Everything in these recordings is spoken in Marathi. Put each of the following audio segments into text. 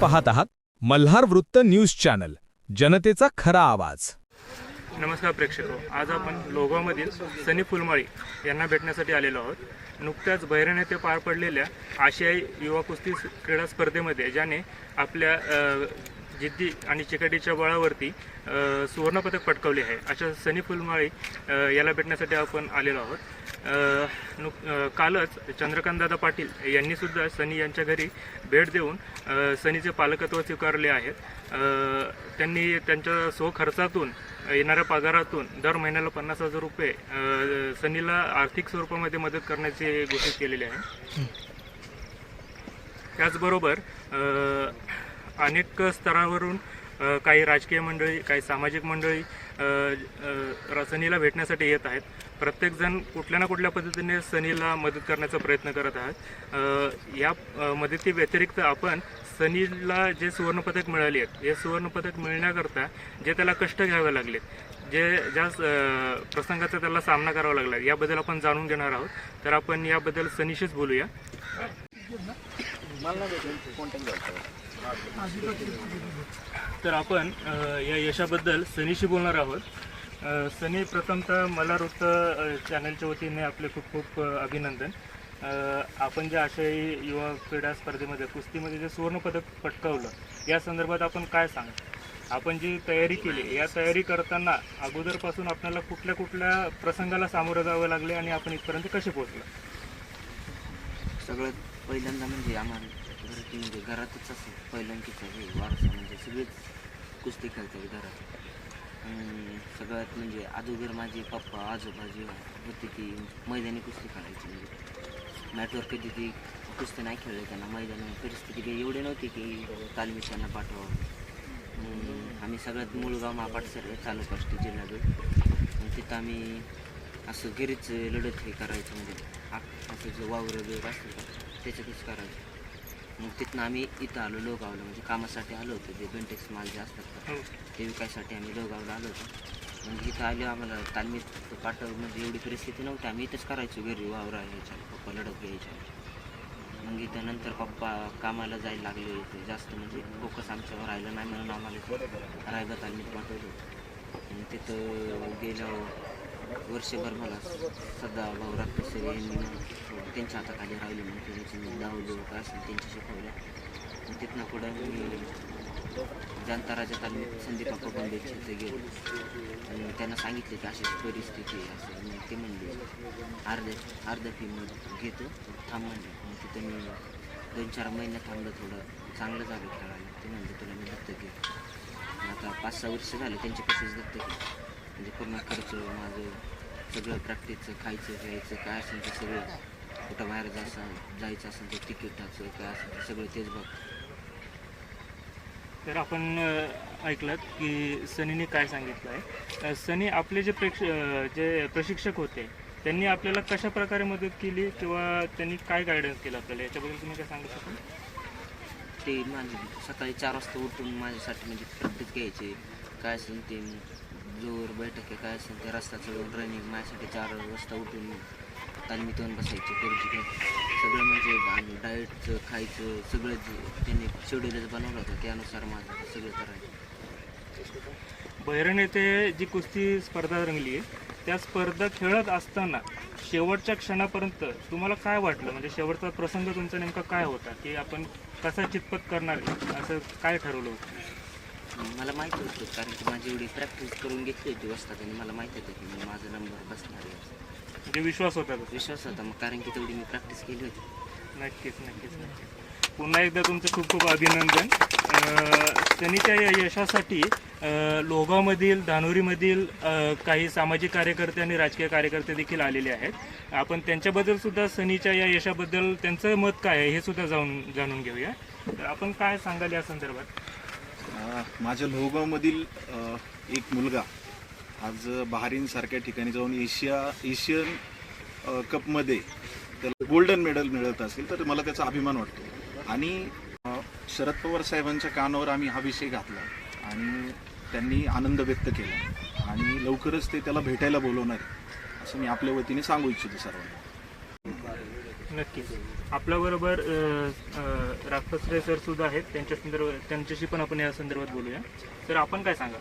पाहत आहात मल्हार वृत्त न्यूज चॅनल जनतेचा खरा आवाज. नमस्कार प्रेक्षक आज आपण लोगावमधील सनी फुलमाळी यांना भेटण्यासाठी आलेलो आहोत. नुकत्याच बहिरण येथे पार पडलेल्या आशियाई युवा कुस्ती क्रीडा स्पर्धेमध्ये ज्याने आपल्या जिद्दी आणि चिकाटीच्या बळावरती सुवर्णपदक पटकावले आहे. अशा सनी फुलमाळी याला भेटण्यासाठी आपण आलेलो आहोत. नुक कालच चंद्रकांतदादा पाटील यांनी सुद्धा सनी यांच्या घरी भेट देऊन सनीचे पालकत्व स्वीकारले आहेत. त्यांनी त्यांच्या स्वखर्चातून येणाऱ्या पगारातून दर महिन्याला पन्नास हजार रुपये सनीला आर्थिक स्वरूपामध्ये मदत करण्याची घोषित केलेली आहे. त्याचबरोबर अनेक स्तरावरून काही राजकीय मंडळी काही सामाजिक मंडळी सनीला भेटण्यासाठी येत आहेत. प्रत्येकजण कुठल्या ना कुठल्या पद्धतीने सनीला मदत करण्याचा प्रयत्न करत आहेत. या मदती व्यतिरिक्त आपण सनीला जे सुवर्णपदक मिळाले आहेत हे सुवर्णपदक मिळण्याकरता जे त्याला कष्ट घ्यावे लागलेत जे ज्या प्रसंगाचा त्याला सामना करावा लागला याबद्दल आपण जाणून घेणार आहोत. तर आपण याबद्दल सनीशीच बोलूया. तर आपण या यशाबद्दल सनीशी बोलणार आहोत. सनी प्रथमतः मला वृत्त चॅनलच्या वतीने आपले खूप खूप अभिनंदन. आपण जे आशियाई युवा क्रीडा स्पर्धेमध्ये कुस्तीमध्ये जे सुवर्णपदक पटकावलं या संदर्भात आपण काय सांगा? आपण जी तयारी केली या तयारी करताना अगोदरपासून आपल्याला कुठल्या कुठल्या प्रसंगाला सामोरं जावं लागले आणि आपण इथपर्यंत कसे पोहोचलं? सगळ्यात पहिल्यांदा म्हणजे आम्हाला घरात म्हणजे घरातच असं पहिल्यांकीचं हे वारसा म्हणजे सगळेच कुस्ती खेळतात घरात. आणि सगळ्यात म्हणजे अगोदर माझे पप्पा आजोबा जे होते ती मैदानी कुस्ती खेळायची म्हणजे. मॅटवर कधी ती कुस्ती नाही खेळली त्यांना मैदानी परिस्थिती काही एवढी नव्हती की तालमिशांना पाठवावं. आम्ही सगळ्यात मुळगाव महापाट सर चालू असतो जिल्ह्यात तिथं आम्ही असं घरीच लढत हे करायचं म्हणजे. असं जे वावर वगैरे असतं त्याच्यातच करायचं. मग तिथनं आम्ही इथं आलो लोगावला म्हणजे कामासाठी आलो होतो. जे बेंटेक्स माल जे असतात का हो. ते विकायसाठी आम्ही लोगावला आलो होतो. म्हणजे इथं आलो आम्हाला तालमीत पाठव म्हणजे एवढी परिस्थिती नव्हती. आम्ही इथंच करायचो घरी वावर यायच्या पप्पा लढत घ्यायच्या मग इथं नंतर पप्पा कामाला जायला लागले इथे जास्त म्हणजे फोकस आमच्यावर राहिलं नाही म्हणून आम्हाला इथं रायबा तालमीत पाठवलं आणि तिथं गेल्यावर वर्षभर मला सदा भाऊ राक्षसे यांनी त्यांच्या हाताखाली राहिले मग त्यांची मी धावलो काय असेल त्यांच्या शिकवलं मग तिथनं पुढं मी जनता राजा तालुक्यात संदीप बाप्पा तिथे इथे गेलो. आणि त्यांना सांगितले की अशी परिस्थिती आहे असं मग ते म्हणले. अर्ध्या अर्ध्या फीमध्ये घेतो थांब म्हणले. मग तिथं मी दोन चार महिने थांबलं थोडं चांगलं झालं खेळायला. ते म्हणले तुला मी दत्तक घेतो आता पाच सहा वर्ष झाले त्यांचे कसेच दत्तक म्हणजे पूर्ण खर्च माझं सगळं प्रॅक्टिसचं खायचं प्यायचं काय असेल ते सगळं कुठं बाहेर जायचं जायचं असेल तर तिकीटाचं काय असेल ते सगळं तेच बघ. तर आपण अ, ऐकलं की सनीने काय सांगितलं आहे सनी आपले जे प्रेक्ष अ, जे प्रशिक्षक होते त्यांनी आपल्याला कशा प्रकारे मदत केली किंवा त्यांनी काय गायडन्स केलं आपल्याला? याच्याबद्दल तुम्ही काय सांगू शकाल? ते माझे सकाळी चार वाजता उठून माझ्यासाठी म्हणजे प्रॅक्टिस घ्यायचे. काय असेल ते जोर बैठक काय असेल ते रस्ता रनिंग माझ्यासाठी चार वाजता उठून तालमीत येऊन बसायचे घेऊन सगळं म्हणजे डाएटचं खायचं सगळं जे त्यांनी शेड्यूलच बनवलं होतं त्यानुसार माझं सगळं करायचं. बहिरण येथे जी कुस्ती स्पर्धा रंगली आहे त्या स्पर्धा खेळत असताना शेवटच्या क्षणापर्यंत तुम्हाला काय वाटलं? म्हणजे शेवटचा प्रसंग तुमचा नेमका काय होता? की आपण कसा चितपत करणार आहे? असं काय ठरवलं होतं? मला माहिती होतं कारण की माझी एवढी प्रॅक्टिस करून घेतली होती वस्तात आणि मला माहिती होतं की मी माझा नंबर बसणार आहे. असं. म्हणजे विश्वास होता तो. विश्वास होता मग कारण की तेवढी मी प्रॅक्टिस केली होती. नक्कीच नक्कीच नक्कीच. पुन्हा एकदा तुमचं खूप खूप अभिनंदन. अं, सनीच्या या यशासाठी अं, लोगावमधील धानोरीमधील अं, काही सामाजिक कार्यकर्ते आणि राजकीय कार्यकर्ते देखील आलेले आहेत. आपण त्यांच्याबद्दल सुद्धा सनीच्या या यशाबद्दल त्यांचं मत काय आहे हे सुद्धा जाऊन जाणून घेऊया. तर आपण काय सांगाल या संदर्भात? अ, माझ्या लोहगावमधील अ, एक मुलगा आज बहारीनसारख्या ठिकाणी जाऊन एशिया एशियन कपमध्ये त्याला गोल्डन मेडल मिळत असेल तर मला त्याचा अभिमान वाटतो. आणि शरद पवार साहेबांच्या कानावर आम्ही हा विषय घातला आणि त्यांनी आनंद व्यक्त केला. आणि लवकरच ते त्याला भेटायला बोलवणार असं मी आपल्या वतीने सांगू इच्छितो सर्वांना. नक्की. आपल्याबरोबर अ, सर सुद्धा आहेत. त्यांच्या संदर्भात त्यांच्याशी पण आपण या संदर्भात बोलूया. तर आपण काय सांगाल?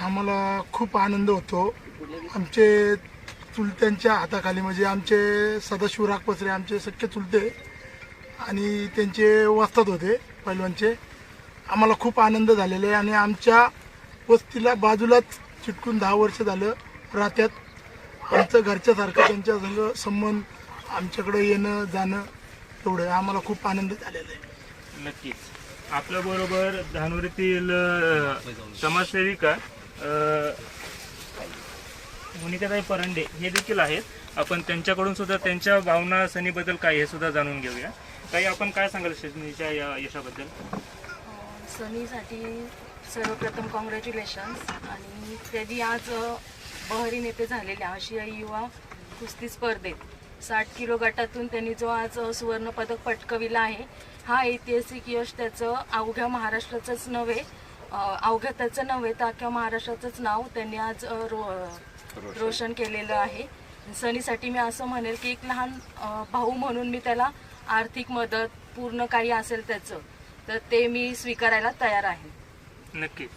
आम्हाला खूप आनंद होतो. आमचे चुलत्यांच्या हाताखाली म्हणजे आमचे सदाशिव रागपसरे आमचे सख्खे चुलते आणि त्यांचे वस्तात होते पैलवानचे. आम्हाला खूप आनंद झालेला आहे आणि आमच्या वस्तीला बाजूलाच चिटकून दहा वर्ष झालं राहत्यात. आमचं घरच्यासारखं त्यांच्या संग संबंध आमच्याकडे येणं जाणं एवढं आम्हाला खूप आनंद झालेला आहे. नक्कीच. आपल्याबरोबर धानोरीतील समाजसेविका अ, मोनिकाताई परंडे हे देखील आहेत. आपण त्यांच्याकडून सुद्धा त्यांच्या भावना सनीबद्दल काय हे सुद्धा जाणून घेऊया. काही आपण काय सांगाल शनीच्या या यशाबद्दल? सनीसाठी सर्वप्रथम कॉंग्रॅच्युलेशन्स आणि त्यांनी आज बहरी नेते झालेले आशियाई युवा कुस्ती स्पर्धेत साठ किलो गटातून त्यांनी जो आज सुवर्णपदक पटकविला आहे हा ऐतिहासिक यश त्याचं अवघ्या महाराष्ट्राचंच नव्हे अ, अवघ्या त्याचं नव्हे तर अख्ख्या महाराष्ट्राचंच नाव त्यांनी आज रो रोशन. केलेलं आहे. सनीसाठी मी असं म्हणेल की एक लहान भाऊ म्हणून मी त्याला आर्थिक मदत पूर्ण काही असेल त्याचं तर ते मी स्वीकारायला तयार आहे. नक्कीच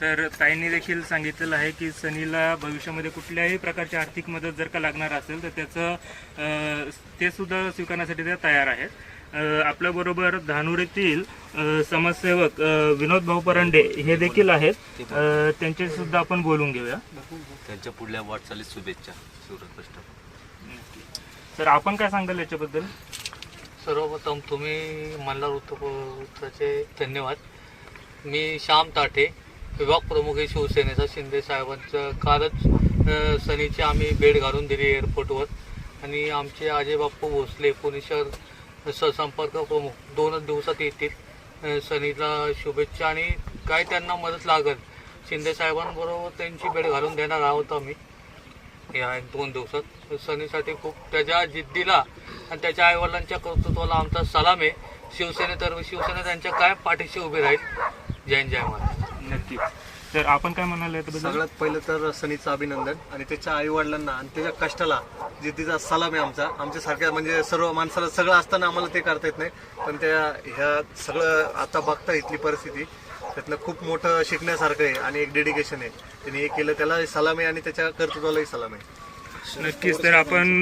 तर ताईंनी देखील सांगितलेलं आहे की सनीला भविष्यामध्ये कुठल्याही प्रकारची आर्थिक मदत जर का लागणार असेल तर त्याचं ते सुद्धा स्वीकारण्यासाठी ते तयार आहेत. आपल्याबरोबर धानुरीतील समाजसेवक विनोद भाऊ परंडे हे देखील आहेत. अ, त्यांच्याशी सुद्धा आपण बोलून घेऊया. त्यांच्या पुढल्या वाटचालीत शुभेच्छा सूर्यकृष्ण तर आपण काय सांगाल याच्याबद्दल? सर्वप्रथम तुम्ही मल्हार वृत्तपत्राचे धन्यवाद. मी श्याम ताठे विभाग प्रमुख आहे शिवसेनेचा शिंदे साहेबांचं कालच सनीची आम्ही भेट घालून दिली एअरपोर्टवर आणि आमचे अजय बाप्पू भोसले पुणे शहर सहसंपर्क प्रमुख दोनच दिवसात येतील. सनीला शुभेच्छा आणि काय त्यांना मदत लागेल. शिंदे साहेबांबरोबर त्यांची भेट घालून देणार आहोत आम्ही. या एक दोन दिवसात. सनीसाठी खूप त्याच्या जिद्दीला आणि त्याच्या आईवडिलांच्या कर्तृत्वाला आमचा सलाम आहे. शिवसेनेतर्फे शिवसेना त्यांच्या काय पाठीशी उभी राहील? जय जय महाराज. नक्कीच तर आपण काय म्हणाल सगळ्यात पहिलं तर सनीचं अभिनंदन आणि त्याच्या आई वडिलांना आणि त्याच्या कष्टाला जिद्दीचा सलाम आहे आमचा. आमच्यासारख्या म्हणजे सर्व माणसाला सगळं असताना आम्हाला ते करता येत नाही. पण त्या ह्या सगळं आता बघता इथली परिस्थिती. त्यातलं खूप मोठं शिकण्यासारखं आहे आणि एक डेडिकेशन आहे. त्यांनी हे केलं त्याला सलाम आहे आणि त्याच्या कर्तृत्वालाही सलाम आहे. नक्कीच तर आपण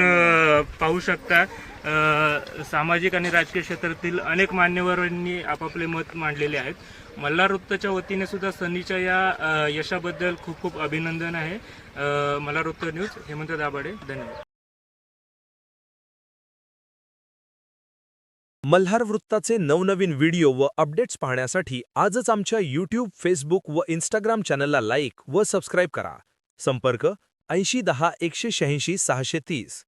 पाहू शकता सामाजिक आणि राजकीय क्षेत्रातील अनेक मान्यवरांनी आपापले मत मांडलेले आहेत. मल्हार वृत्तच्या वतीने सुद्धा सनीच्या या यशाबद्दल खूप खूप अभिनंदन आहे. मल्हार वृत्त न्यूज हेमंत दाभाडे धन्यवाद. मल्हार वृत्ताचे नवनवीन व्हिडिओ व अपडेट्स पाहण्यासाठी आजच आमच्या यूट्यूब फेसबुक व इंस्टाग्राम चॅनलला लाईक व सबस्क्राईब करा. संपर्क ऐंशी दहा एकशे शहाऐंशी सहाशे तीस.